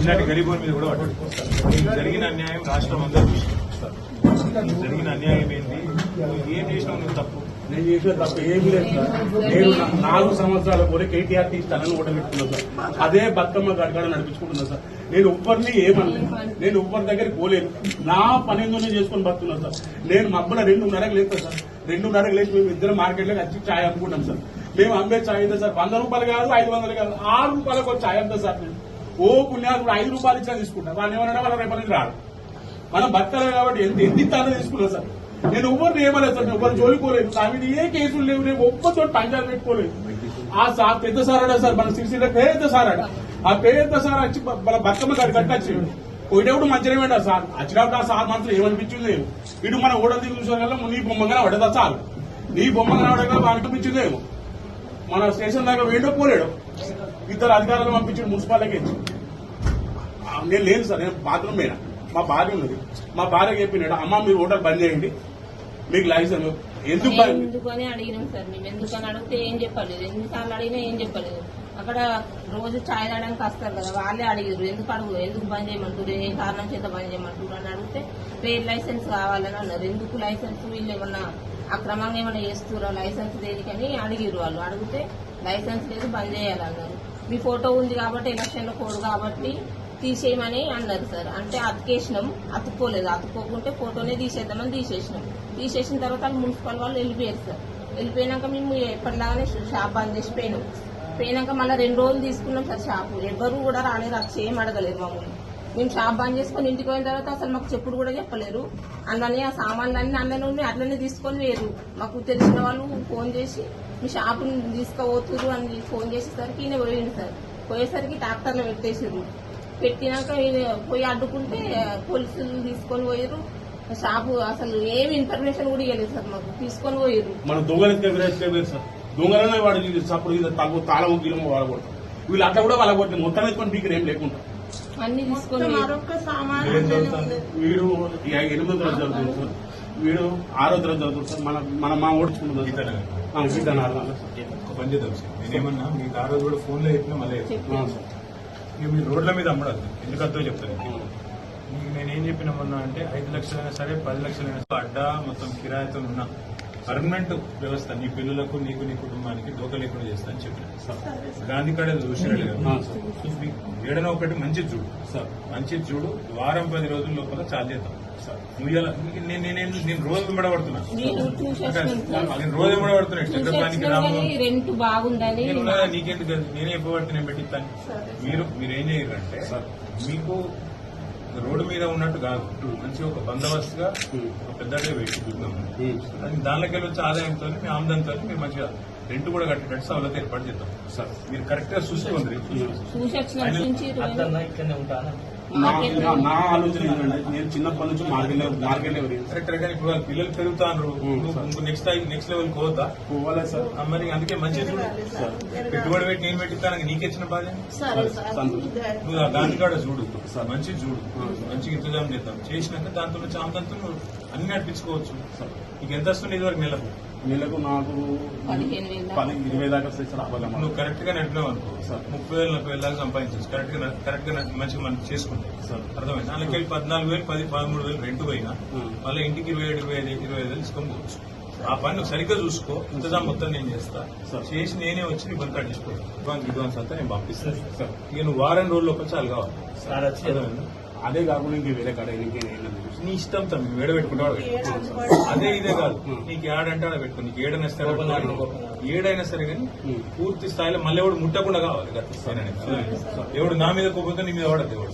ఇలాంటి గరీబుల మీద కూడా పడ్డాడు జరిగిన అన్యాయం రాష్ట్రం అందరూ చూసింది జరిగిన అన్యాయం ఏంటి ఏం చేసినావు నువ్వు తప్పు? నేను చేసిన తప్ప ఏమీ లేదు సార్. నేను నాలుగు సంవత్సరాల కూడా కేటీఆర్ తీస్తానని ఓటమిట్టుకున్నాను సార్. అదే బతుకమ్మ గడగడ నడిపించుకుంటున్నా సార్. నేను ఉప్పర్ని ఏమనలేదు. నేను ఉప్పర్ దగ్గరికి పోలేదు. నా పని ఏందో నేను చేసుకొని బతుకున్నాను సార్. నేను మబ్బుల రెండున్నరకు లేదు సార్. రెండున్నరకు లేచి మేము ఇద్దరు మార్కెట్లోకి వచ్చి ఛాయ్ అమ్ముకుంటాం సార్. మేము అమ్మే ఛాయ్ సార్? వంద రూపాయలు కాదు ఐదు వందలు కాదు. ఆరు రూపాయలకు ఛాయ్ అంతా సార్ నేను. ఓ పుణ్యాలు ఐదు రూపాయలు ఇచ్చినా తీసుకుంటా. వాళ్ళు ఏమన్నా వాళ్ళ రేపటి నుంచి రాడు. మనం బతకాలి కాబట్టి ఎంత ఎంత ఇస్తానో తీసుకున్నా సార్. నేను ఎవరిని ఏమలేదు సార్ నేను ఎవరు జోలికోలేదు నా మీద ఏ కేసులు లేవు నేను ఒక్కతో పంచాలు పెట్టుకోలేదు. ఆ సార్ పెద్ద సార్ అడా సార్ మన సిరిసిల్ల పెద్ద సార్ అడ ఆ పెద్ద సార్ వచ్చి మన బతుకమ్మ గారి కట్టచ్చి పోయేటప్పుడు మంచిగా వేడా సార్? వచ్చినప్పుడు ఆ సార్ మనసులో ఏమనిపించింది? ఇటు మన ఓడలు తిరిగి చూసాం కదా నీ బొమ్మగా పడదా సార్? నీ బొమ్మగా పడగా అనిపించింది మన స్టేషన్ దాకా వేడో పోలేడు. ఇద్దరు అధికారులు పంపించాడు మున్సిపాలిటీకి. నేను లేదు సార్ నేను బాత్రూమ్ పోయినా. మా భార్య ఉన్నది. మా భార్య చెప్పినాడు అమ్మ మీరు హోటల్ బంద్ చేయండి. మీకు లైసెన్స్ ఎందుకు బంద్? ఎందుకు అని అడిగినాం సార్ మేము ఎందుకని అడిగితే ఏం చెప్పలేదు. ఎన్నిసార్లు అడిగినా ఏం చెప్పలేదు. అక్కడ రోజు ఛాయ్ తాగడానికి వస్తారు కదా వాళ్ళే అడిగారు ఎందుకు అడుగు? ఎందుకు బంద్ చేయమంటారు ఏ కారణం చేత బంద్ చేయమంటారు అని అడిగితే ట్రేడ్ లైసెన్స్ కావాలని అన్నారు. ఎందుకు లైసెన్స్? వీళ్ళు ఏమన్నా అక్రమంగా ఏమైనా చేస్తురా లైసెన్స్ దేనికని? అడిగిరు వాళ్ళు. అడిగితే లైసెన్స్ లేదు బంద్ చేయాలన్నారు. మీ ఫోటో ఉంది కాబట్టి ఎలక్షన్లో కోడ్ కాబట్టి తీసేయమని అన్నారు సార్. అంటే అతికేసినాం అతుక్కోలేదు. అతుక్కోకుంటే ఫోటోనే తీసేద్దామని తీసేసినాం. తీసేసిన తర్వాత వాళ్ళు మున్సిపల్ వాళ్ళు వెళ్ళిపోయారు సార్. వెళ్ళిపోయినాక మేము ఎప్పటిలాగానే షాప్ బంద్ చేసి పోయినాం. పోయినాక మళ్ళీ రెండు రోజులు తీసుకున్నాం సార్ షాపు. ఎవరు కూడా రాలేదు. అది ఏం అడగలేదు మమ్మల్ని. మేము షాప్ బంద్ చేసుకొని ఇంటికి పోయిన తర్వాత అసలు మాకు చెప్పుడు కూడా చెప్పలేరు. అందులోనే ఆ సామాన్లు అన్ని అందులో ఉండి అట్లనే తీసుకొని వేరు మాకు తెలిసిన వాళ్ళు ఫోన్ చేసి మీ షాపుని తీసుకుపోతురు అని ఫోన్ చేసేసరికి ఈయన పోయింది సార్. పోయేసరికి ట్రాక్టర్లో పెట్టేసారు పెట్టినాక పోయి అడ్డుకుంటే పోలీసులు తీసుకొని పోయారు షాపు అసలు ఏమి ఇన్ఫర్మేషన్ కూడా ఇవ్వలేదు సార్ మాకు. తీసుకొని పోయారు మన దొంగలు ఎత్తుకెళ్ళి సార్? దొంగలనే వాడు సప్పుడు ఇది తగ్గు తాళము గీలము వాడు కొడతారు వీళ్ళు అట్లా కూడా వాళ్ళ కొట్టి మొత్తం ఎత్తుకొని మీకు ఏం లేకుండా. అన్ని తీసుకొని వీడు ఎనిమిదో తరగతి చదువుతుంది సార్. వీడు ఆరో తరగతి చదువుతుంది సార్. మన మన మా ఓడించుకుంటుంది గీతనా? గీత నారాయణ ఒక పని చేద్దాం సార్. నేనేమన్నా మీకు ఆ రోజు కూడా ఫోన్లో చెప్పినా మళ్ళీ. సార్. ఇక మీరు రోడ్ల మీద అమ్మడద్దు ఎందుకంతో చెప్తాను నేనేం చెప్పిన మొన్న అంటే ఐదు లక్షలైనా సరే పది లక్షలైనా సరే అడ్డా మొత్తం కిరాయితో ఉన్న పర్మనెంట్ వ్యవస్థ నీ పిల్లలకు నీకు నీ కుటుంబానికి దోక లేకుండా చేస్తా అని చెప్పిన. గాంధీ కాడ సార్. ఏడనో ఒకటి మంచి చూడు. సార్. మంచి చూడు. వారం పది రోజుల లోపల చాలు చేద్దాం. నువ్వు ఇలా నేను నేను- నేను రోజు వింబడబడుతున్నా నేను రోజు వింబడబడుతున్నా చంద్రబాబు చూసేసినాం రాము నీకెందుకు? నేనే ఇవ్వబడితే నేను పెట్టిస్తాను. మీరు మీరు ఏం చేయరంటే మీకు రోడ్డు మీద ఉన్నట్టు కాదు. మంచి ఒక బందోబస్తుగా ఒక పెద్దగా పెట్టి చూద్దాము అది దానిలోకి వెళ్ళి వచ్చే ఆదాయంతో మీ ఆమ్దంతో మీరు మంచిగా రెంట్ కూడా కట్టేటట్టు సవలత ఏర్పాటు చేద్దాం. సార్. మీరు కరెక్ట్గా చూసుకోండి నా ఆలోచన ఏంటంటే నేను చిన్నప్పటి నుంచి మార్కెట్ మార్కెట్ కరెక్ట్ కానీ ఇప్పుడు వాళ్ళ పిల్లలు పెరుగుతారు నెక్స్ట్ నెక్స్ట్ లెవెల్ పోతా పోవాలా సార్. మరి అందుకే మంచిగా చూడు పెట్టుబడి పెట్టి నేను పెట్టిస్తాను నీకు ఇచ్చిన బాధ్యత సరే సార్ సంతోషం. నువ్వు దాని కాడ చూడు. మంచి చూడు. మంచిగా ఇంతజాం చేద్దాం. చేసినాక దాంతో నువ్వు అన్ని నడిపించుకోవచ్చు. నీకు ఎంత వస్తుంది ఇది వరకు నెలకు? నెలకు నాకు ఇరవై దాకా సార్ అవ్వాలి నువ్వు కరెక్ట్గా నడిపినావు అనుకో. సార్. ముప్పై వేలు నలభై వేలు దాకా సంపాదించవచ్చు కరెక్ట్గా కరెక్ట్గా మంచిగా మనం చేసుకుంటాం. సార్. అర్థమైంది? దానికి వెళ్ళి పద్నాలుగు వేలు పది పదమూడు వేలు రెంట్ పోయినా. మళ్ళీ ఇంటికి ఇరవై ఏడు ఇరవై ఐదు ఇరవై ఐదు వేలు తీసుకొని పోవచ్చు ఆ పని నువ్వు సరిగ్గా చూసుకో. ఇంతజాం మొత్తం నేను చేస్తా. సార్. చేసి నేనే వచ్చి నీ బంక్ కట్టించుకోవాలి అడ్వాన్స్ అడ్వాన్స్ అంతా నేను పంపిస్తాను. సార్. ఇక నువ్వు వారం రోజుల లోపల చాలు కావాలి. అర్థమైందా? అదే కాకుండా ఇంక వేరే కాడ నీ ఇష్టం తమ్మి వేడ పెట్టుకుంటావు అదే ఇదే కాదు. నీకు ఏడంటే ఆడ పెట్టుకో. నీకు ఏడైనా సరే ఏడైనా సరే కానీ. పూర్తి స్థాయిలో మళ్ళీ ఎవడు ముట్టకుండా కావాలి. ఎవడు నా మీద కోపంతో నీ మీద వాడద్దు ఎవడు